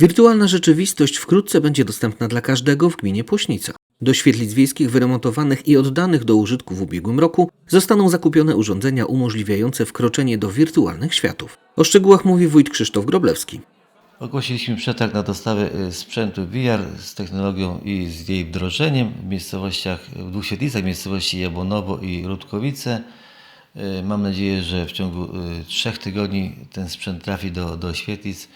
Wirtualna rzeczywistość wkrótce będzie dostępna dla każdego w gminie Płośnica. Do świetlic wiejskich wyremontowanych i oddanych do użytku w ubiegłym roku zostaną zakupione urządzenia umożliwiające wkroczenie do wirtualnych światów. O szczegółach mówi wójt Krzysztof Groblewski. Ogłosiliśmy przetarg na dostawę y, sprzętu VR z technologią i z jej wdrożeniem w miejscowościach, w dwóch świetlicach, miejscowości Jabłonowo i Rudkowice. Y, Mam nadzieję, że w ciągu y, trzech tygodni ten sprzęt trafi do, do świetlic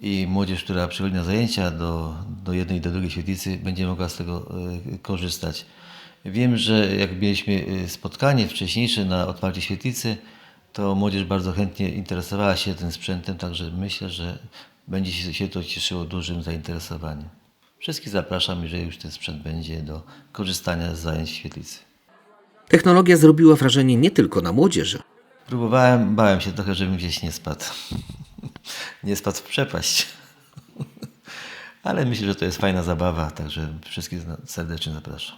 i młodzież, która przychodzi na zajęcia do, do jednej i do drugiej świetlicy, będzie mogła z tego y, korzystać. Wiem, że jak mieliśmy y, spotkanie wcześniejsze na otwarciu świetlicy, to młodzież bardzo chętnie interesowała się tym sprzętem, także myślę, że będzie się to cieszyło dużym zainteresowaniem. Wszystkich zapraszam, jeżeli już ten sprzęt będzie do korzystania z zajęć świetlicy. Technologia zrobiła wrażenie nie tylko na młodzieży. Próbowałem, bałem się trochę, żebym gdzieś nie spadł. Nie spadł w przepaść. Ale myślę, że to jest fajna zabawa, także wszystkich serdecznie zapraszam.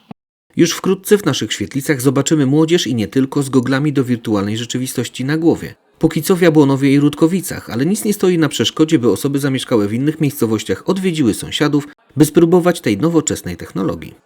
Już wkrótce w naszych świetlicach zobaczymy młodzież i nie tylko z goglami do wirtualnej rzeczywistości na głowie. Póki co w Jabłonowie i Rudkowicach, ale nic nie stoi na przeszkodzie, by osoby zamieszkałe w innych miejscowościach odwiedziły sąsiadów, by spróbować tej nowoczesnej technologii.